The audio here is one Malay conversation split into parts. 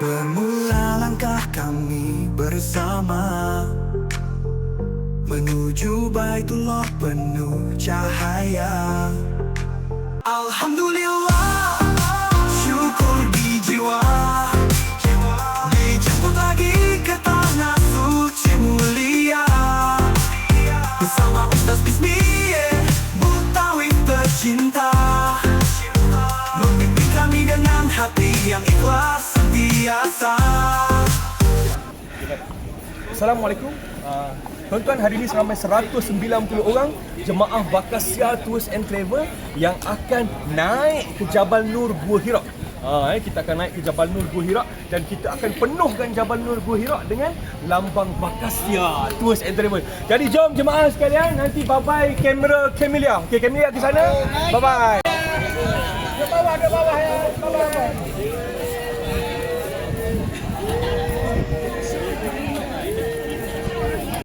Bermula langkah kami bersama Menuju Baitullah penuh cahaya. Alhamdulillah Syukur di jiwa. Dijemput lagi ke tanah suci mulia. Bersama Ustaz Bismillah Mutawif tercinta. Memimpin kami dengan hati yang ikhlas Assalamualaikum uh, Tuan-tuan hari ini seramai 190 orang Jemaah Bakasia Tours and Travel Yang akan naik ke Jabal Nur Gua Hira Ha, eh, kita akan naik ke Jabal Nur Gua Hira dan kita akan penuhkan Jabal Nur Gua Hira dengan lambang Bakasia Tours and Travel. Jadi jom jemaah sekalian nanti bye bye kamera Camelia. Okey Camelia ke sana. Bye bye. Ke bawah ke bawah ya. Bawah.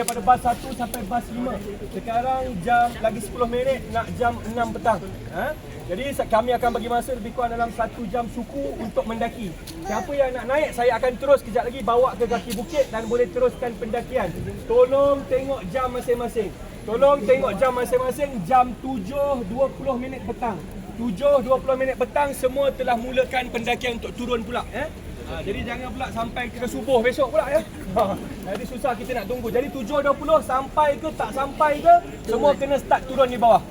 Daripada bas 1 sampai bas 5. Sekarang jam lagi 10 minit nak jam 6 petang. Ha? Jadi kami akan bagi masa lebih kurang dalam 1 jam suku untuk mendaki. Siapa yang nak naik saya akan terus kejap lagi bawa ke kaki bukit dan boleh teruskan pendakian. Tolong tengok jam masing-masing. Tolong tengok jam masing-masing jam 7.20 minit petang. 7.20 minit petang semua telah mulakan pendakian untuk turun pula eh. Ha, jadi jangan pula sampai ke subuh besok pula ya. Ha, jadi susah kita nak tunggu. Jadi 7.20 sampai ke tak sampai ke semua kena start turun di bawah.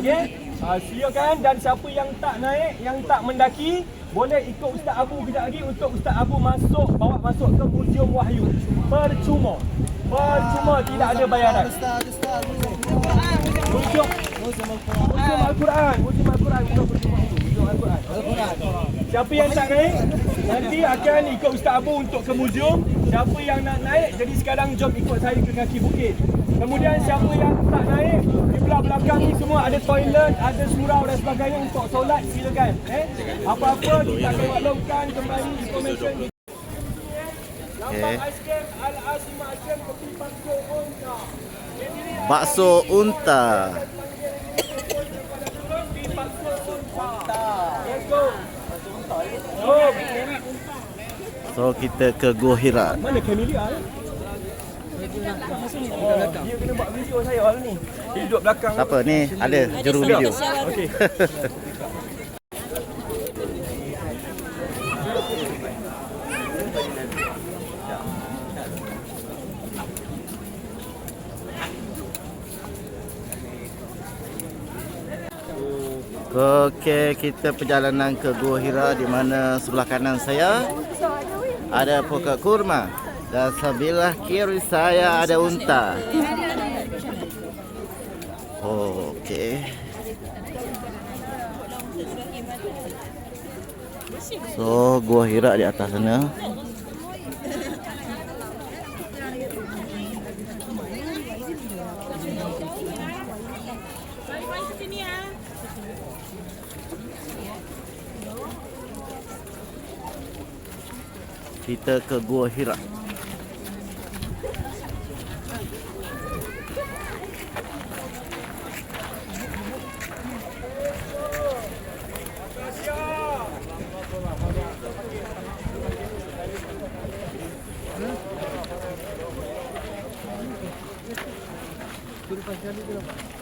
Okey? Ha, silakan dan siapa yang tak naik, yang tak mendaki boleh ikut Ustaz Abu kejap lagi untuk Ustaz Abu masuk bawa masuk ke Museum Wahyu. Percuma. Percuma tidak ada bayaran. Museum Museum Al-Quran. Museum Al-Quran bukan percuma. Museum Al-Quran. Siapa yang tak naik Nanti akan ikut Ustaz Abu untuk ke museum Siapa yang nak naik Jadi sekarang jom ikut saya ke kaki bukit Kemudian siapa yang tak naik Di belah belakang ni semua ada toilet Ada surau dan sebagainya untuk solat silakan eh? Apa-apa kita akan maklumkan kembali information Lambang Okay. Bakso unta. Kopi Bakso Onta Let's go Jom So kita ke Gua Hira. Mana Camelia? Oh, dia kena buat video saya hari ni. Dia duduk belakang. Siapa ni? Ada juru video. Okey. Okey, kita perjalanan ke Gua Hira di mana sebelah kanan saya ada pokok kurma dan sebelah kiri saya ada unta. Okey. So, Gua Hira di atas sana. Kita ke Gua Hira. Kita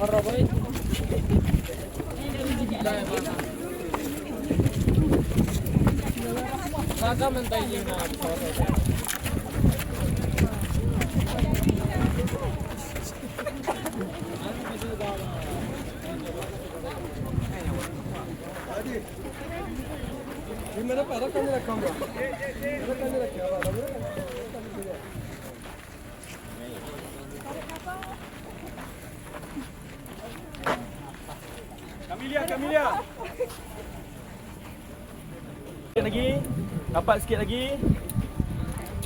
قربت هذا من طيبات ये मैंने पहला कंधे रखा हुआ पहला कंधे रखा Sikit lagi. Dapat sikit lagi.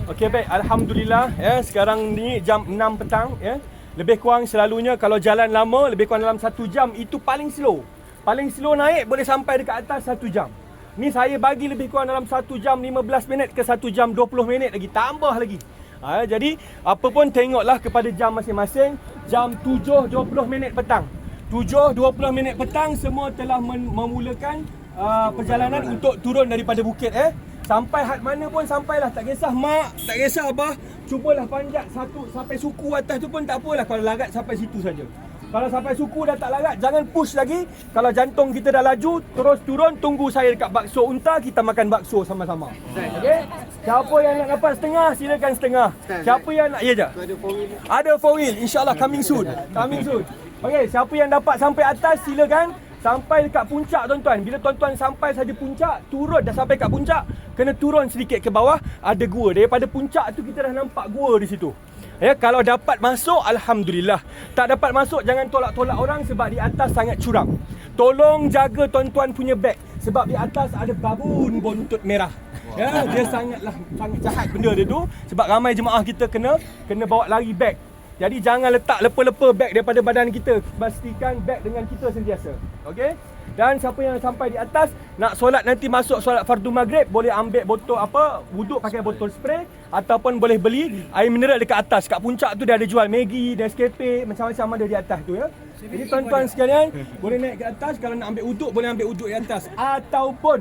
Okey baik, alhamdulillah ya. Sekarang ni jam 6 petang ya. Lebih kurang selalunya kalau jalan lama lebih kurang dalam 1 jam itu paling slow. Paling slow naik boleh sampai dekat atas 1 jam. Ni saya bagi lebih kurang dalam 1 jam 15 minit ke 1 jam 20 minit lagi tambah lagi. Ha, jadi apa pun tengoklah kepada jam masing-masing. Jam 7.20 minit petang. 7.20 minit petang semua telah memulakan uh, perjalanan untuk turun daripada bukit eh. Sampai had mana pun sampailah tak kisah mak, tak kisah abah, cubalah panjat satu sampai suku atas tu pun tak apalah kalau larat sampai situ saja. Kalau sampai suku dah tak larat, jangan push lagi. Kalau jantung kita dah laju, terus turun tunggu saya dekat bakso unta kita makan bakso sama-sama. Okey? Siapa yang nak dapat setengah, silakan setengah. Siapa yang nak ya je. Ada four wheel, insya-Allah coming soon. Coming soon. Okey, siapa yang dapat sampai atas silakan sampai dekat puncak tuan-tuan. Bila tuan-tuan sampai saja puncak, turun dah sampai kat puncak, kena turun sedikit ke bawah, ada gua. Daripada puncak tu kita dah nampak gua di situ. Ya, kalau dapat masuk alhamdulillah. Tak dapat masuk jangan tolak-tolak orang sebab di atas sangat curam. Tolong jaga tuan-tuan punya beg sebab di atas ada babun buntut merah. Ya, dia sangatlah sangat jahat benda dia tu sebab ramai jemaah kita kena kena bawa lari beg. Jadi jangan letak lepa-lepa beg daripada badan kita. Pastikan beg dengan kita sentiasa. Okey? Dan siapa yang sampai di atas nak solat nanti masuk solat fardu maghrib boleh ambil botol apa wuduk pakai botol spray ataupun boleh beli air mineral dekat atas kat puncak tu dia ada jual Maggi, Nescafe macam-macam ada di atas tu ya. Jadi tuan-tuan sekalian boleh naik ke atas kalau nak ambil wuduk boleh ambil wuduk di atas ataupun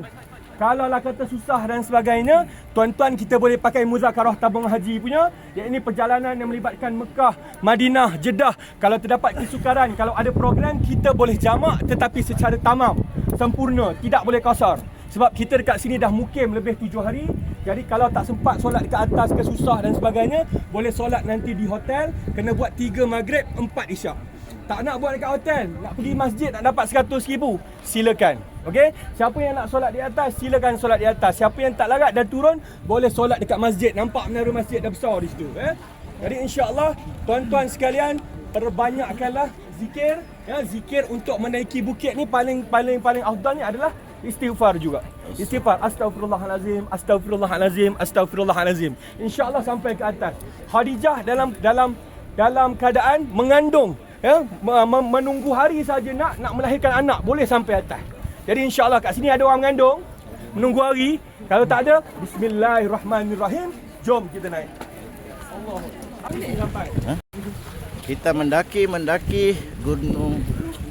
kalau lah kata susah dan sebagainya, tuan-tuan kita boleh pakai muzakarah tabung haji punya. Yang ini perjalanan yang melibatkan Mekah, Madinah, Jeddah. Kalau terdapat kesukaran, kalau ada program, kita boleh jamak tetapi secara tamam. Sempurna, tidak boleh kasar. Sebab kita dekat sini dah mukim lebih tujuh hari. Jadi kalau tak sempat solat dekat atas ke susah dan sebagainya, boleh solat nanti di hotel. Kena buat tiga maghrib, empat isyak. Tak nak buat dekat hotel, nak pergi masjid nak dapat 100 ribu, silakan. Okey? Siapa yang nak solat di atas, silakan solat di atas. Siapa yang tak larat dan turun, boleh solat dekat masjid. Nampak menara masjid dah besar di situ, eh? Jadi insya-Allah tuan-tuan sekalian perbanyakkanlah zikir, ya, zikir untuk menaiki bukit ni paling paling paling afdal ni adalah istighfar juga. Istighfar astagfirullahalazim, astagfirullahalazim, astagfirullahalazim. Insya-Allah sampai ke atas. Khadijah dalam dalam dalam keadaan mengandung ya me- me- menunggu hari saja nak nak melahirkan anak boleh sampai atas. Jadi insya-Allah kat sini ada orang mengandung menunggu hari. Kalau tak ada bismillahirrahmanirrahim. Jom kita naik. Allah. Sampai. Kita mendaki mendaki Gunung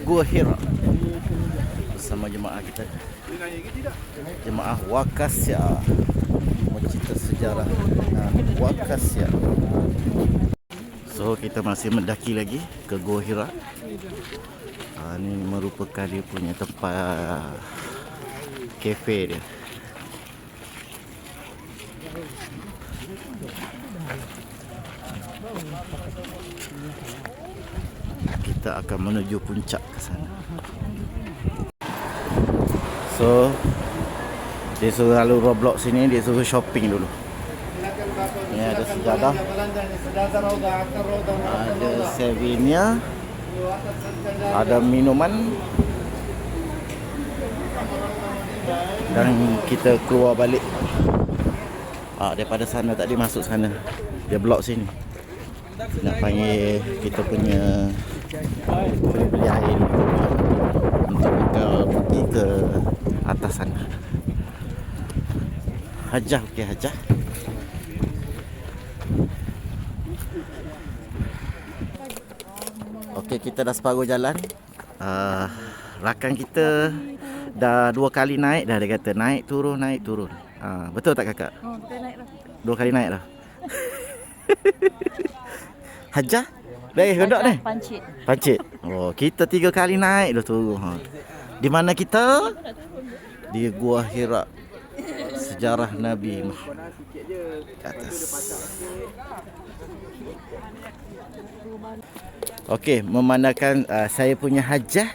Gua Hira bersama jemaah kita. Jemaah Wakasya. Mencerita sejarah uh, Wakasya. So kita masih mendaki lagi ke Gua Hira. Uh, ini merupakan dia punya tempat kafe dia. kita akan menuju puncak ke sana. So, dia suruh lalu Roblox sini, dia suruh shopping dulu. Ini ada sejadah. Ada souvenir. Ada minuman. Dan kita keluar balik. Ah, daripada sana tadi masuk sana. Dia blok sini. Nak panggil kita punya beli-beli air ni untuk kita pergi ke atas sana. Hajah, okey Hajah. Okey, kita dah separuh jalan. Uh, rakan kita dah dua kali naik dah dia kata naik turun naik turun. Uh, betul tak kakak? Oh, kita naik dah. Dua kali naik dah. Hajah? Baik, kedok ni. Pancit. Pancit. Oh, kita tiga kali naik dah turun. Ha. Di mana kita? Di Gua Hira. Sejarah Nabi Muhammad. Ke atas. Okey, memandangkan uh, saya punya hajah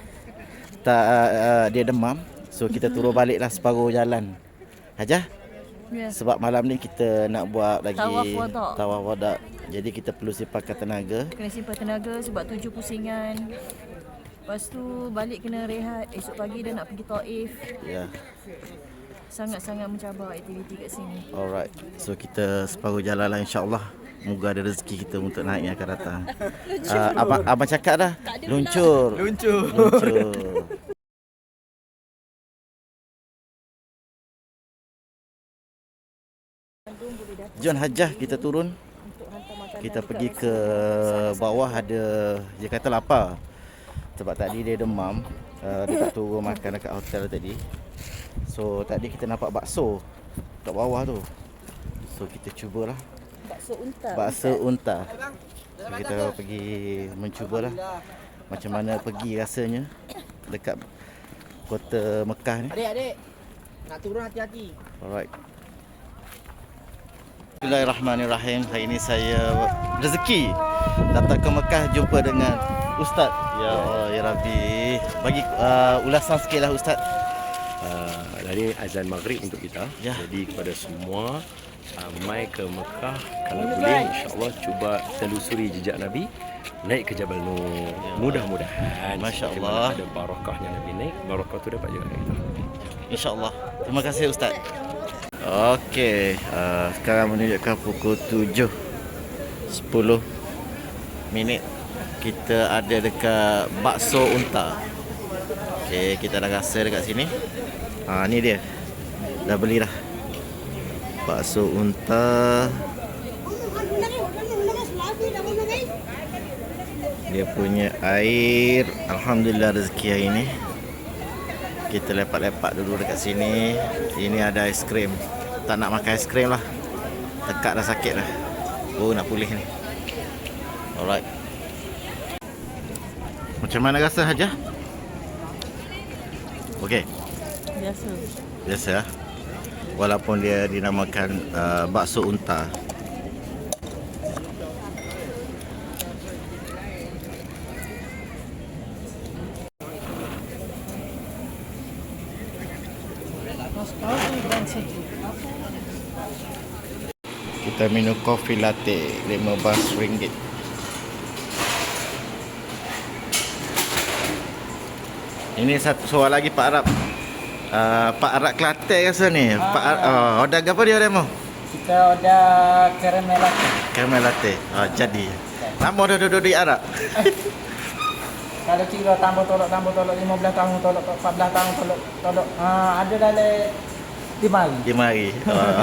tak uh, uh, dia demam. So kita turun baliklah separuh jalan. Hajah? Ya. Sebab malam ni kita nak buat lagi Tawaf wadak. tawaf wadak Jadi kita perlu simpakan tenaga. Kena simpan tenaga sebab tujuh pusingan. Lepas tu balik kena rehat. Esok pagi dah nak pergi Taif. Ya. Sangat-sangat mencabar aktiviti kat sini. Alright. So kita separuh jalan lah insya-Allah. Moga ada rezeki kita untuk naik yang akan datang. Uh, abang, abang cakap dah. Luncur. Luncur. Luncur. John Hajah kita turun. Kita pergi ke bawah ada dia kata lapar. Sebab tadi dia demam. Uh, dia tak turun makan dekat hotel tadi. So tadi kita nampak bakso kat bawah tu. So kita cubalah Bakso unta. bakso unta. So, kita pergi mencubalah macam mana pergi rasanya dekat kota Mekah ni. Adik, adik. Nak turun hati-hati. Alright. Bismillahirrahmanirrahim. Hari ini saya rezeki datang ke Mekah jumpa dengan Ustaz. Ya Allah, ya Rabbi. Bagi uh, ulasan sikitlah Ustaz. uh, dari azan maghrib untuk kita. Ya. Jadi kepada semua uh, mai ke Mekah kalau boleh insya-Allah cuba telusuri jejak Nabi naik ke Jabal Nur. Mudah-mudahan Masya seperti Allah. mana ada barakahnya Nabi naik, barakah tu dapat juga kita. InsyaAllah. Terima kasih Ustaz. Okey, uh, sekarang menunjukkan pukul 7 10 minit kita ada dekat bakso unta. Okey, kita dah rasa dekat sini. Ha ni dia. Dah beli dah. Bakso unta. Dia punya air. Alhamdulillah rezeki hari ni. Kita lepak-lepak dulu dekat sini. Ini ada aiskrim Tak nak makan aiskrim lah. Tekak dah sakit dah. Oh nak pulih ni. Alright. Macam mana rasa Hajah? Okey Biasa. Biasa lah Walaupun dia dinamakan uh, bakso unta. Kita minum kopi latte RM15 Ini satu soal lagi Pak Arab uh, Pak Arab Kelantan rasa ni Pak Arab, oh, order apa dia demo? Kita order caramel latte. Caramel latte oh, Jadi Lama dah duduk di Arab Kalau kira tambah tolok, tambah tolok 15 tahun, tolok 14 tahun, tolok, tolok. Ha, ada dalam lima hari. Dia mari oh.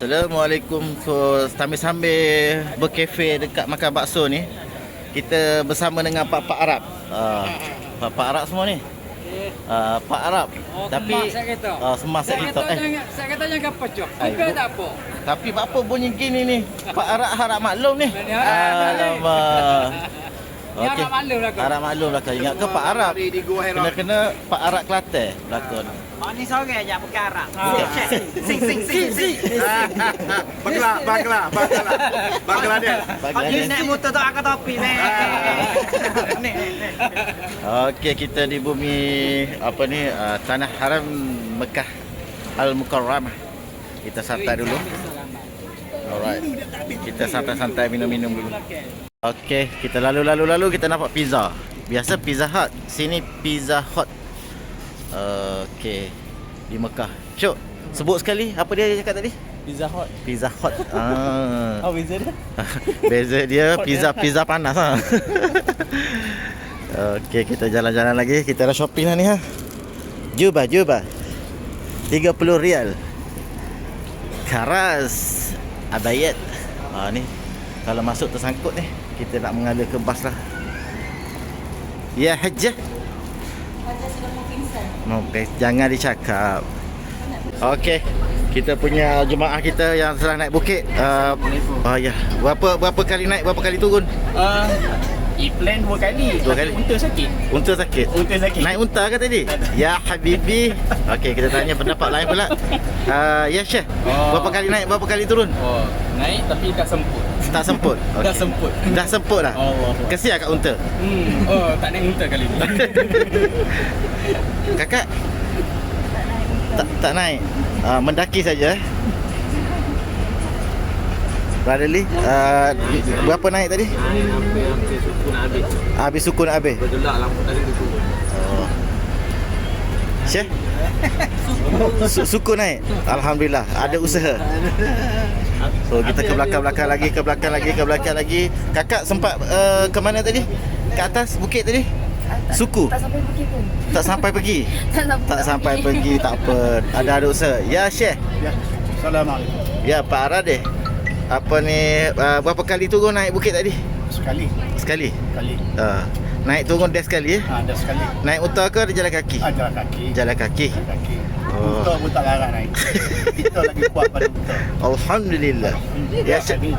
Assalamualaikum So sambil-sambil berkafe dekat makan bakso ni Kita bersama dengan Pak-Pak Arab uh, Pak-Pak Arab semua ni uh, Pak Arab. Tapi saya kata. uh, Semak saya kata. eh, saya kata jangan apa cok. Bu- tak apa. Tapi apa bunyi gini ni? Pak Arab harap maklum ni. Alamak Ni harap maklum lah kau. Harap maklum kau Ingat ke Pak Arab Kena-kena Pak Arab Kelantan Belakon Oh, ni sore je perkara. Sing sing sing sing Bangla, Bangla, Bangla. Bangladesh. Pagi naik motor tak angkat topi ni. Ni, ni. Okey, kita di bumi apa ni uh, tanah haram Mekah Al Mukarramah. Kita santai dulu. Alright. Kita santai-santai minum-minum dulu. Okey, kita lalu-lalu lalu kita nampak pizza. Biasa Pizza Hut, sini Pizza Hut. Okey. Di Mekah. Syuk, sebut sekali apa dia cakap tadi? Pizza Hut. Pizza Hut. Ah. Oh, beza dia. Beza dia pizza pizza panas ha. Okey, kita jalan-jalan lagi. Kita dah shopping lah ni ha. Juba, juba. 30 rial. Karas Abayat. Ha ni. Kalau masuk tersangkut ni, kita nak mengalir ke bas lah. Ya hajah. Okey, jangan dicakap. Okey. Kita punya jemaah kita yang telah naik bukit. Uh, oh ya. Berapa berapa kali naik, berapa kali turun? Uh, E-plan dua kali. Dua kali. Unta sakit. Unta sakit. Unta sakit. Naik unta ke tadi? Ya habibi. Okey, kita tanya pendapat lain pula. Uh, ya Syekh. Oh. Berapa kali naik, berapa kali turun? Oh, naik tapi tak semput. Tak semput. Dah semput. Dah semput dah. Allah. Kesian kat unta. Hmm. Oh, tak naik unta kali ni. Kakak tak tak naik. Uh, mendaki saja. eh. Brotherly, uh, berapa naik tadi? Habis suku nak habis? Bergelak lampu tadi tu. Oh. Syekh? Su- suku naik? Alhamdulillah, ada usaha. So kita ke belakang-belakang lagi, ke belakang lagi, ke belakang lagi. Kakak sempat uh, ke mana tadi? Ke atas bukit tadi? Suku? Tak sampai pergi pun. Tak sampai pergi? Tak sampai. Tak sampai pergi, tak apa. Ada ada usaha. Ya Syekh. Ya. Assalamualaikum. Ya Pak Aradeh. Apa ni uh, berapa kali turun naik bukit tadi? Sekali. Sekali. Kali. Uh, naik turun dia sekali ya? Ha, ada sekali. Naik utara ke ada jalan kaki? Ha, jalan kaki. Jalan kaki. Jalan kaki. Oh. Betul pun tak larang naik. Kita lagi kuat pada betul. Alhamdulillah. Ya Syekh.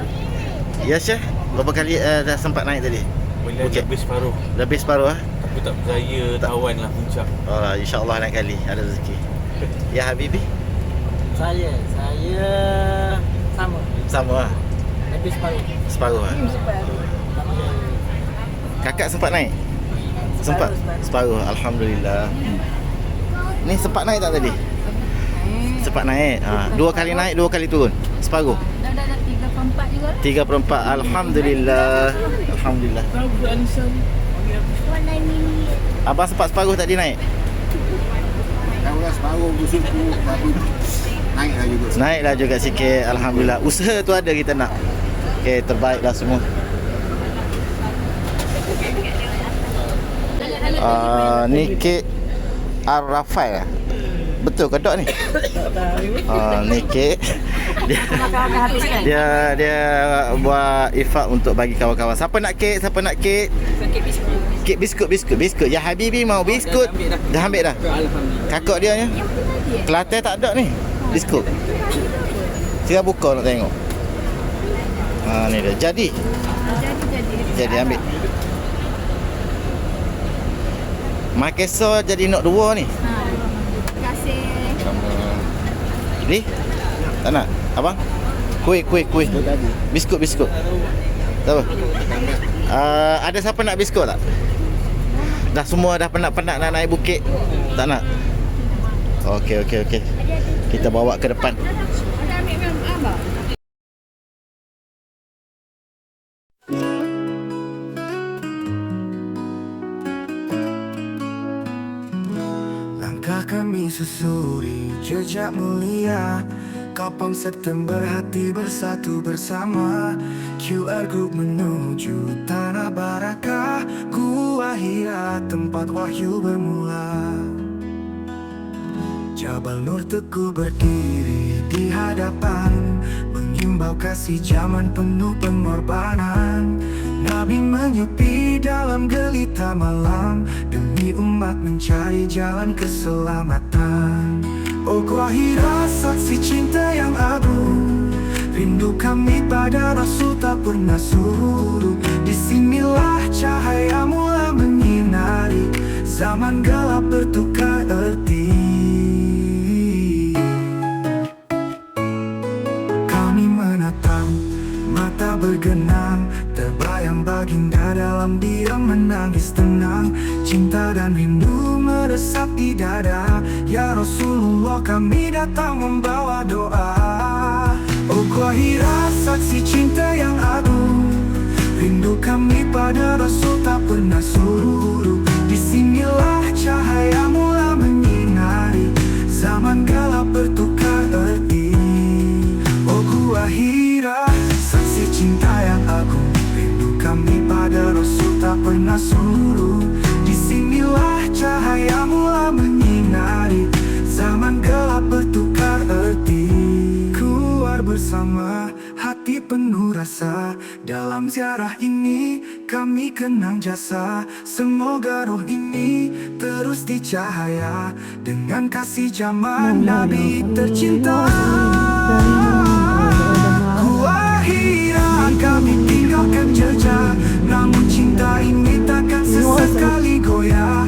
Ya Syekh. Berapa kali uh, dah sempat naik tadi? Boleh Okey. lebih separuh. Lebih separuh ah. Tapi tak berjaya tawan lah puncak. Oh, insya-Allah lain kali ada rezeki. Ya Habibi, Saya, saya sama. sama ah. Lebih separuh. Separuh ah. Kakak sempat naik? Sempat. Separuh. Alhamdulillah. Ni sempat naik tak tadi? Sempat naik. Ha, dua kali naik, dua kali turun. Separuh. Dah dah dah tiga perempat juga lah. Tiga perempat. Alhamdulillah. Alhamdulillah. Abang sempat separuh tadi naik? Separuh tapi juga. Naiklah juga sikit Alhamdulillah Usaha tu ada kita nak Okay terbaiklah semua uh, Ni kek Ar-Rafai lah Betul ke dok ni? Uh, ni kek dia, dia dia buat ifak untuk bagi kawan-kawan. Siapa nak kek? Siapa nak kek? Kek biskut, biskut, biskut Ya Habibi mau biskut Dah ambil dah? Kakak dia ni? Kelantan tak ada ni? Biskut Sila buka nak tengok. Ha ni dia. Jadi. Jadi ambil Makeso jadi nak dua ni. Terima kasih. Ni Tak nak? Abang? Kuih kuih kuih. Biskut biskut. Tak apa. Uh, Ada siapa nak biskut tak? Dah semua dah penat-penat nak naik bukit. Tak nak? Okey okey okey. Kita bawa ke depan susuri jejak mulia. Kapang September hati bersatu bersama. QR Group menuju Tanah Barakah Gua Hira tempat wahyu bermula. Jabal Nur teguh berdiri di hadapan. Mengimbau kasih zaman penuh pengorbanan. Nabi menyepi dalam gelita malam Demi umat mencari jalan keselamatan. Oh gua Hira saksi cinta yang agung. Rindu kami pada Rasul tak pernah surut Disinilah cahaya mula menyinari. Zaman gelap bertukar erti dada Ya Rasulullah kami datang membawa doa. Oh gua Hira saksi cinta yang agung. Rindu kami pada Rasul tak pernah surut Disinilah cahaya mula menyinari Zaman gelap bertukar erti. Oh gua Hira Saksi cinta yang agung. Rindu kami pada Rasul tak pernah surut bersama hati penuh rasa Dalam ziarah ini kami kenang jasa. Semoga roh ini terus dicahaya Dengan kasih zaman Nabi tercinta. Gua Hira kami tinggalkan jejak Namun cinta ini takkan sesekali goyah